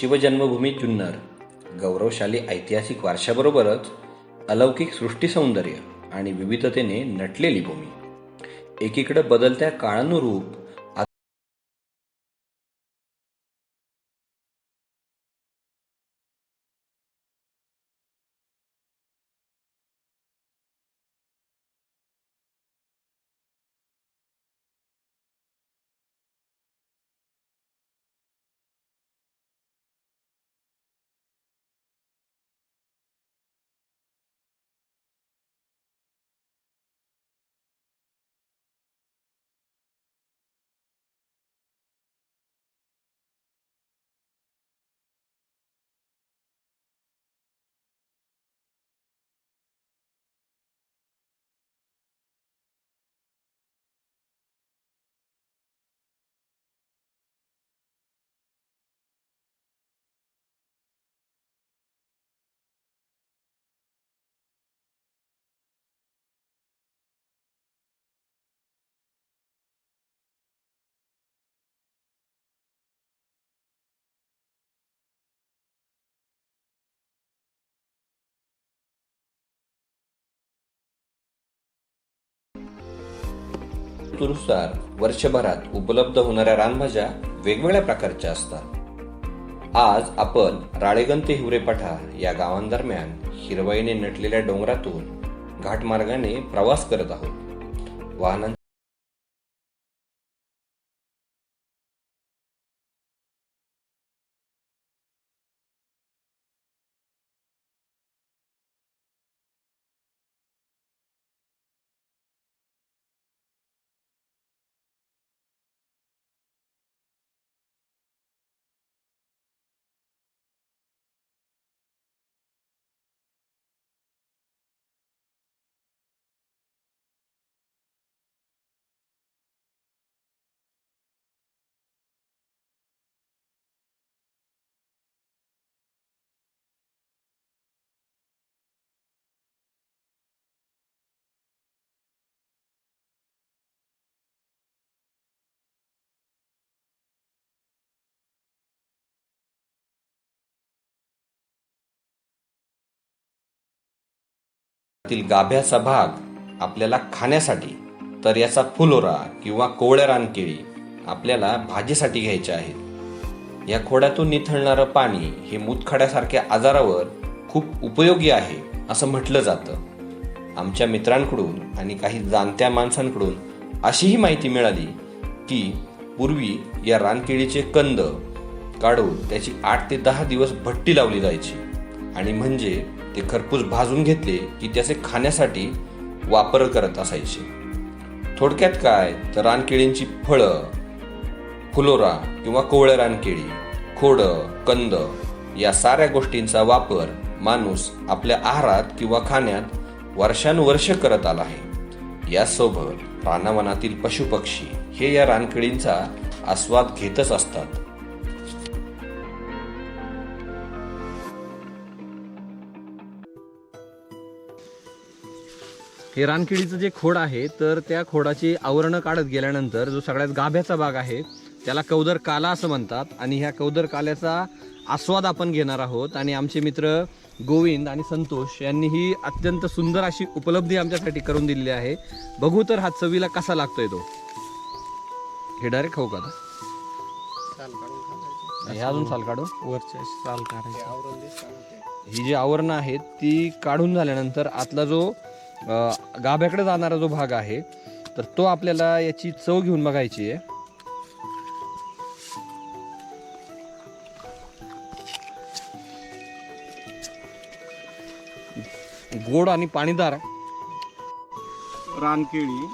शिवजन्मभूमी जुन्नर गौरवशाली ऐतिहासिक वारशाबरोबरच अलौकिक सृष्टी सौंदर्य आणि विविधतेने नटलेली भूमी. एकीकडे बदलत्या काळानुरूप ऋतूनुसार वर्षभरात उपलब्ध होणाऱ्या रानभाज्या वेगवेगळ्या प्रकारच्या असतात. आज आपण राळेगण ते हिवरेपाठा या गावांदरम्यान हिरवाईने नटलेल्या डोंगरातून घाटमार्गाने प्रवास करत आहोत. वाहनां त्यातील गाभ्याचा भाग आपल्याला खाण्यासाठी तर याचा फुलोरा किंवा कोवळ्या रानकेळी आपल्याला भाजीसाठी घ्यायच्या आहेत. या खोड्यातून निथळणारं पाणी हे मूतखड्यासारख्या आजारावर खूप उपयोगी आहे असं म्हटलं जातं. आमच्या मित्रांकडून आणि काही जाणत्या माणसांकडून अशीही माहिती मिळाली की पूर्वी या रानकिळीचे कंद काढून त्याची आठ ते दहा दिवस भट्टी लावली जायची. आणि म्हणजे ते खरपूस भाजून घेतले की त्याचे खाण्यासाठी वापर करत असायचे. थोडक्यात काय? तर रानकेळींची फळं फुलोरा किंवा कोवळ्या रानकेळी खोडं कंद या साऱ्या गोष्टींचा वापर माणूस आपल्या आहारात किंवा खाण्यात वर्षानुवर्ष करत आला आहे. यासोबत रानावनातील पशुपक्षी हे या रानकेळींचा आस्वाद घेतच असतात. हे रानकिडीचं जे खोड आहे तर त्या खोडाची आवरणं काढत गेल्यानंतर जो सगळ्यात गाभ्याचा भाग आहे त्याला कौदर काला असं म्हणतात आणि ह्या कौदर काल्याचा आस्वाद आपण घेणार आहोत. आणि आमचे मित्र गोविंद आणि संतोष यांनी ही अत्यंत सुंदर अशी उपलब्धी आमच्यासाठी करून दिलेली आहे. बघू तर हा चवीला कसा लागतोय तो. हे डायरेक्ट खाऊ का? हे अजून साल काढू? वरच्या साल काढायचे. ही जी आवरणं आहेत ती काढून झाल्यानंतर आतला जो गाभ्याकडे जाणारा जो भाग आहे तर तो आपल्याला याची चव घेऊन बघायची आहे. गोड आणि पाणीदार. रानकेळी.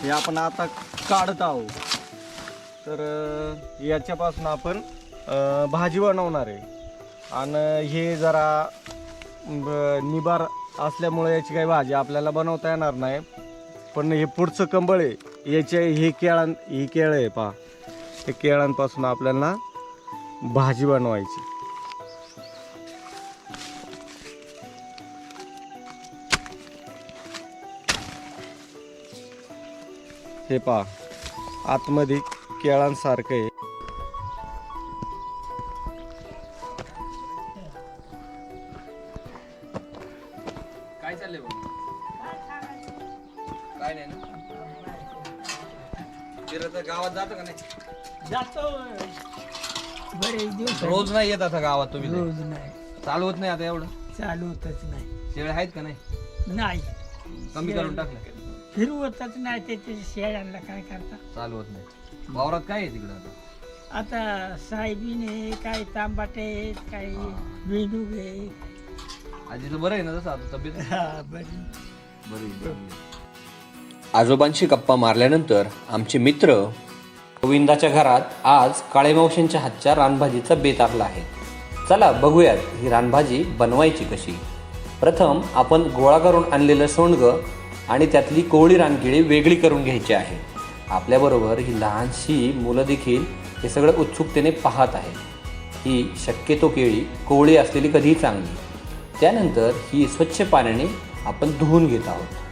हे आपण आता काढत आहोत. तर याच्यापासून आपण भाजी बनवणार आहे. आणि हे जरा निबार असल्यामुळे याची काही भाजी आपल्याला बनवता येणार नाही. पण हे पुढचं कंबळ आहे. याचे हे केळां ही केळं आहे पहा. हे केळांपासून आपल्याला भाजी बनवायची. हे पहा. आतमध्ये केळांसारखं आहे. काय नाही. ना फिरत गावात जातं का नाही? जातो. बरेच दिवस रोज नाही येत आता गावात तुम्ही रोज नाही. चालवत नाही आता एवढं? चालू होतच नाही. शेळ्या आहेत का नाही? नाही. कमी करून टाकलं फिरवतच नाही त्याच्या शेळ्यांना काय करता? चालवत नाही. वावरात काय आहे तिकडं आता? आता साहेबीन आहे काही तांबाटे आहेत काही बेडूक आहे. आजीचं बरं आहे ना तसं? आता तब्येत? हा, बरी. बरी बरी. आजोबांशी गप्पा मारल्यानंतर आमचे मित्र गोविंदाच्या घरात आज काळेमावशांच्या हातच्या रानभाजीचा बेत आहे. चला बघूयात ही रानभाजी बनवायची कशी. प्रथम आपण गोळा करून आणलेलं सोंडगं आणि त्यातली कोवळी रानकिळी वेगळी करून घ्यायची आहे. आपल्याबरोबर ही लहानशी मुलं देखील हे सगळं उत्सुकतेने पाहत आहेत. ही शक्यतो केळी कोवळी असलेली कधीही चांगली. त्यानंतर ही स्वच्छ पाण्याने आपण धुवून घेत आहोत.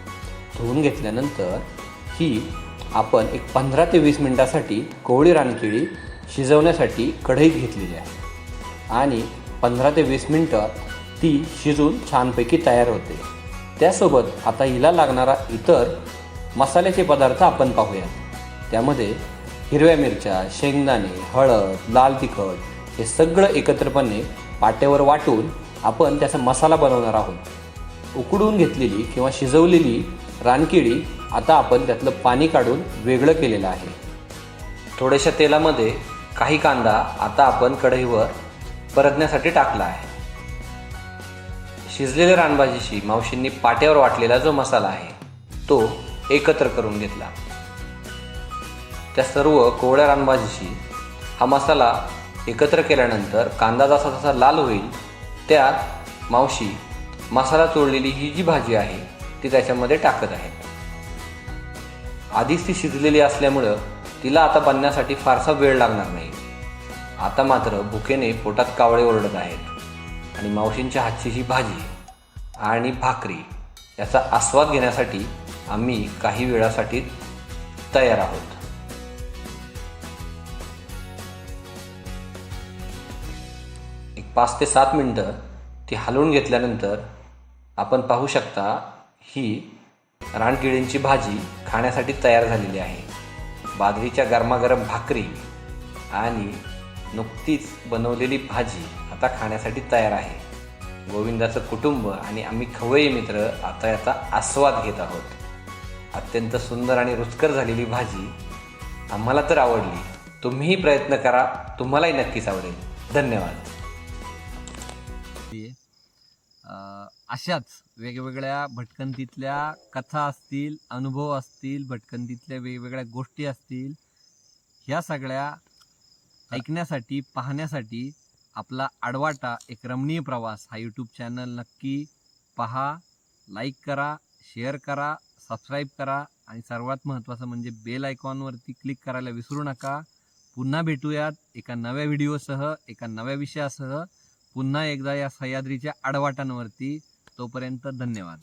धुवून घेतल्यानंतर ही आपण एक पंधरा ते वीस मिनटासाठी कोवळी रानकेळी शिजवण्यासाठी कढईत घेतलेली आहे. आणि पंधरा ते वीस मिनटं ती शिजून छानपैकी तयार होते. त्यासोबत आता हिला लागणारा इतर मसाल्याचे पदार्थ आपण पाहूया त्यामध्ये हिरव्या मिरच्या शेंगदाणे हळद लाल तिखट हे सगळं एकत्रपणे पाट्यावर वाटून आपण त्याचा मसाला बनवणार आहोत. उकडून घेतलेली किंवा शिजवलेली रानकिळी आता आपण त्यातलं पाणी काढून वेगळं केलेलं आहे. थोड्याशा तेलामध्ये काही कांदा आता आपण कढईवर परतण्यासाठी टाकला आहे. शिजलेल्या रानभाजीशी मावशींनी पाट्यावर वाटलेला जो मसाला आहे तो एकत्र करून घेतला. त्या सर्व कोवळ्या रानभाजीशी हा मसाला एकत्र केल्यानंतर कांदा जसा जसा लाल होईल त्यात मावशी मसाला चोळलेली ही जी भाजी आहे ती त्याच्यामध्ये टाकत आहे. आधीच ती शिजलेली असल्यामुळं तिला आता बनण्यासाठी फारसा वेळ लागणार नाही. आता मात्र भुकेने पोटात कावळे ओरडत आहेत. आणि मावशींच्या हातची ही भाजी आणि भाकरी याचा आस्वाद घेण्यासाठी आम्ही काही वेळासाठी तयार आहोत. एक पाच ते सात मिनटं ती हलवून घेतल्यानंतर आपण पाहू शकता ही रानकिळींची भाजी खाण्यासाठी तयार झालेली आहे. बाजरीच्या गरमागरम भाकरी आणि नुकतीच बनवलेली भाजी आता खाण्यासाठी तयार आहे. गोविंदाचं कुटुंब आणि आम्ही खवय्ये मित्र आता याचा आस्वाद घेत आहोत. अत्यंत सुंदर आणि रुचकर झालेली भाजी आम्हाला तर आवडली. तुम्हीही प्रयत्न करा तुम्हालाही नक्कीच आवडेल. धन्यवाद. अशाच वेगवेगळ्या भटकंतीतल्या कथा असतील अनुभव असतील भटकंतीतल्या वेगवेगळ्या गोष्टी असतील ह्या सगळ्या ऐकण्यासाठी पाहण्यासाठी आपला आडवाटा एक रमणीय प्रवास हा यूट्यूब चॅनल नक्की पहा लाईक करा शेअर करा सबस्क्राईब करा आणि सर्वात महत्त्वाचं म्हणजे बेल आयकॉनवरती क्लिक करायला विसरू नका. पुन्हा भेटूयात एका नव्या व्हिडिओसह एका नव्या विषयासह. पुन्हा एकदा या सह्याद्रीच्या आडवाटांवरती तोपर्यंत धन्यवाद.